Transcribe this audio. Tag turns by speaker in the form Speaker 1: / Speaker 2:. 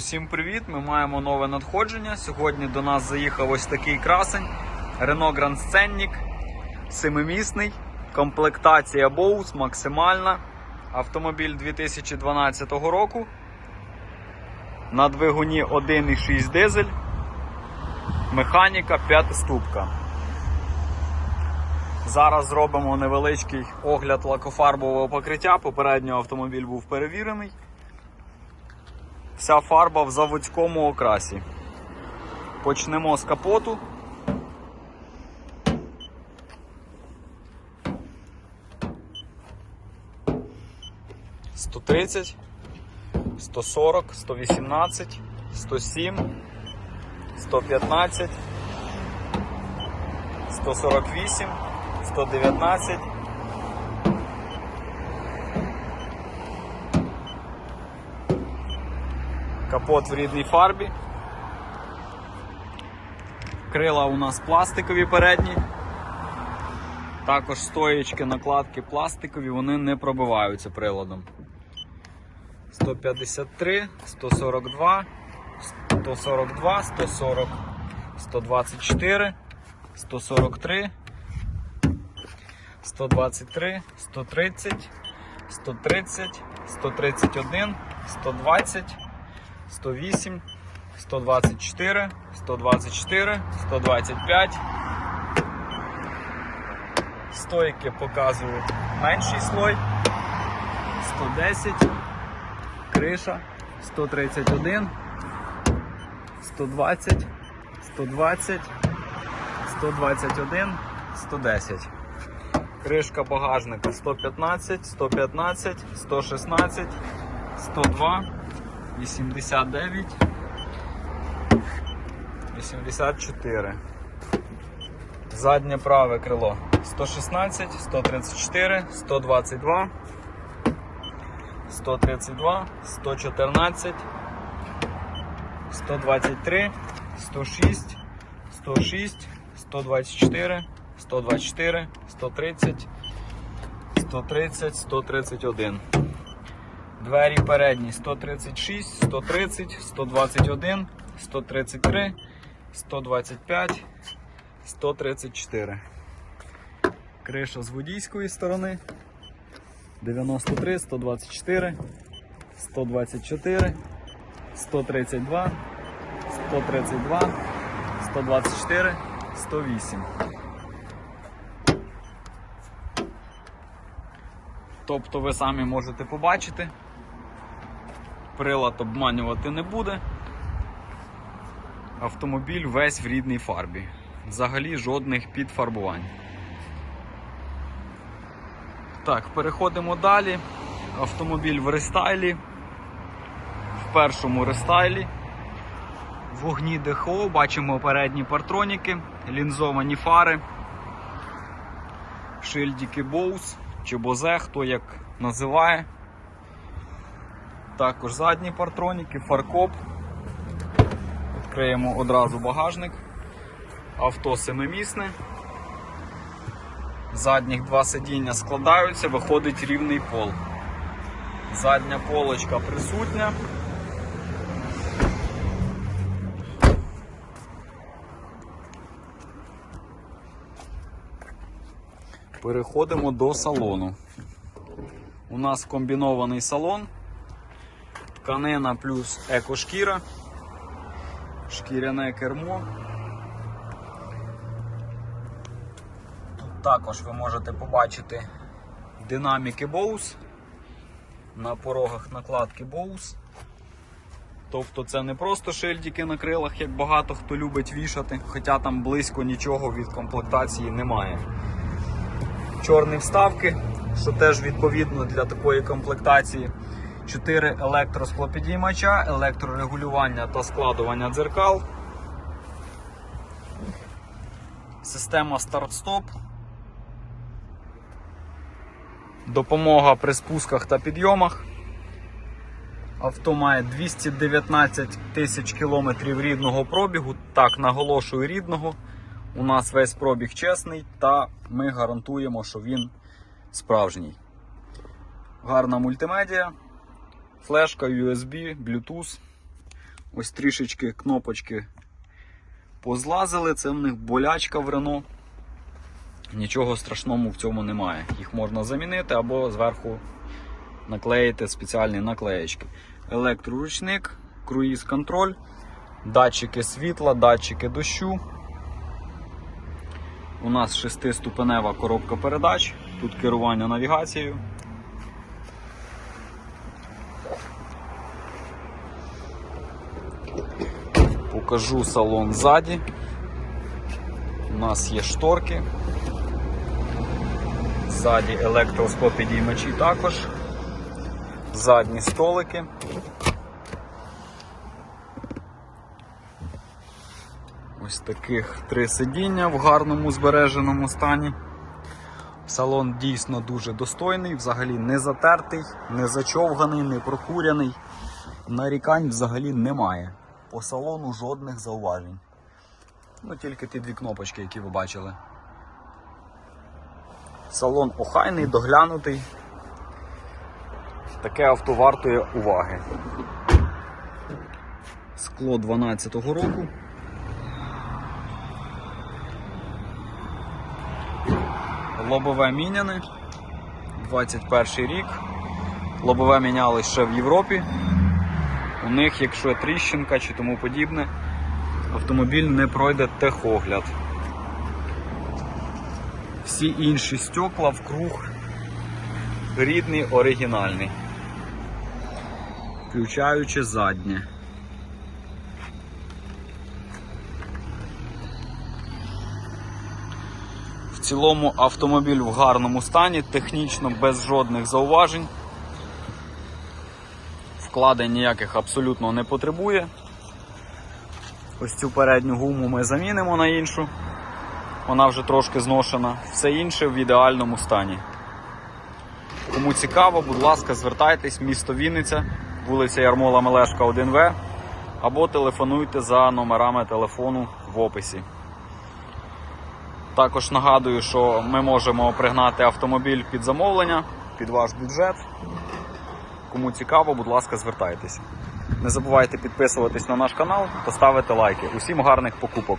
Speaker 1: Всім привіт! Ми маємо нове надходження. Сьогодні до нас заїхав ось такий красень Renault Grand Scenic, семимісний, комплектація Bose максимальна. Автомобіль 2012 року. На двигуні 1,6 дизель. Механіка 5 ступка. Зараз зробимо невеличкий огляд лакофарбового покриття. Попередньо автомобіль був перевірений. Вся фарба в заводському окрасі. Почнемо з капоту. Сто тридцять, сто сорок, сто вісімнадцять, сто сім, сто п'ятнадцять, сто сорок вісім, сто дев'ятнадцять. Капот в рідній фарбі. Крила у нас пластикові передні. Також стоєчки, накладки пластикові, вони не пробиваються приладом. 153, 142, 142, 140, 124, 143, 123, 130, 130, 131, 120. 108, 124, 124, 125. Стойки показують менший слой. 110, криша, 131, 120, 120, 121, 110. Кришка багажника 115, 115, 116, 102. 89, 84. Заднє праве крило 116, 134, 122, 132, 114, 123, 106, 106, 124, 124, 130, 130, 131. Двері передні 136, 130, 121, 133, 125, 134. Криша з водійської сторони 93, 124, 124, 132, 132, 124, 108. Тобто ви самі можете побачити прилад обманювати не буде. Автомобіль весь в рідній фарбі. Взагалі жодних підфарбувань. Так, переходимо далі. Автомобіль в рестайлі. В першому рестайлі. Вогні ДХО, бачимо передні партроніки, лінзовані фари, шильдики Боус чи Бозе, хто як називає. Також задні партроніки, фаркоп. Відкриємо одразу багажник. Авто семимісне. Задніх два сидіння складаються, виходить рівний пол. Задня полочка присутня. Переходимо до салону. У нас комбінований салон тканина плюс екошкіра, шкіряне кермо. Тут також ви можете побачити динаміки Bose, на порогах накладки Bose. Тобто це не просто шильдики на крилах, як багато хто любить вішати, хоча там близько нічого від комплектації немає. Чорні вставки, що теж відповідно для такої комплектації. 4 електросклопідіймача, електрорегулювання та складування дзеркал. Система старт-стоп. Допомога при спусках та підйомах. Авто має 219 тисяч кілометрів рідного пробігу. Так, наголошую рідного. У нас весь пробіг чесний, та ми гарантуємо, що він справжній. Гарна мультимедіа, флешка, USB, Bluetooth. Ось трішечки кнопочки позлазили, це в них болячка в Рено. Нічого страшного в цьому немає. Їх можна замінити або зверху наклеїти спеціальні наклеєчки. Електроручник, круїз контроль, датчики світла, датчики дощу. У нас шестиступенева коробка передач, тут керування навігацією. Покажу салон ззаді. У нас є шторки. Ззаді електросклопідіймачі також. Задні столики. Ось таких три сидіння в гарному збереженому стані. Салон дійсно дуже достойний, взагалі не затертий, не зачовганий, не прокуряний. Нарікань взагалі немає. По салону жодних зауважень. Ну, тільки ті дві кнопочки, які ви бачили. Салон охайний, доглянутий. Таке авто вартує уваги. Скло 12-го року. Лобове міняне. 21 рік. Лобове міняли ще в Європі. У них, якщо тріщинка чи тому подібне, автомобіль не пройде техогляд. Всі інші стекла в круг рідний, оригінальний. Включаючи заднє. В цілому автомобіль в гарному стані, технічно без жодних зауважень. Вкладень ніяких абсолютно не потребує. Ось цю передню гуму ми замінимо на іншу. Вона вже трошки зношена. Все інше в ідеальному стані. Кому цікаво, будь ласка, звертайтесь, місто Вінниця, вулиця Ярмола Мелешка, 1В, або телефонуйте за номерами телефону в описі. Також нагадую, що ми можемо пригнати автомобіль під замовлення, під ваш бюджет. Кому цікаво, будь ласка, звертайтеся. Не забувайте підписуватись на наш канал та ставити лайки. Усім гарних покупок!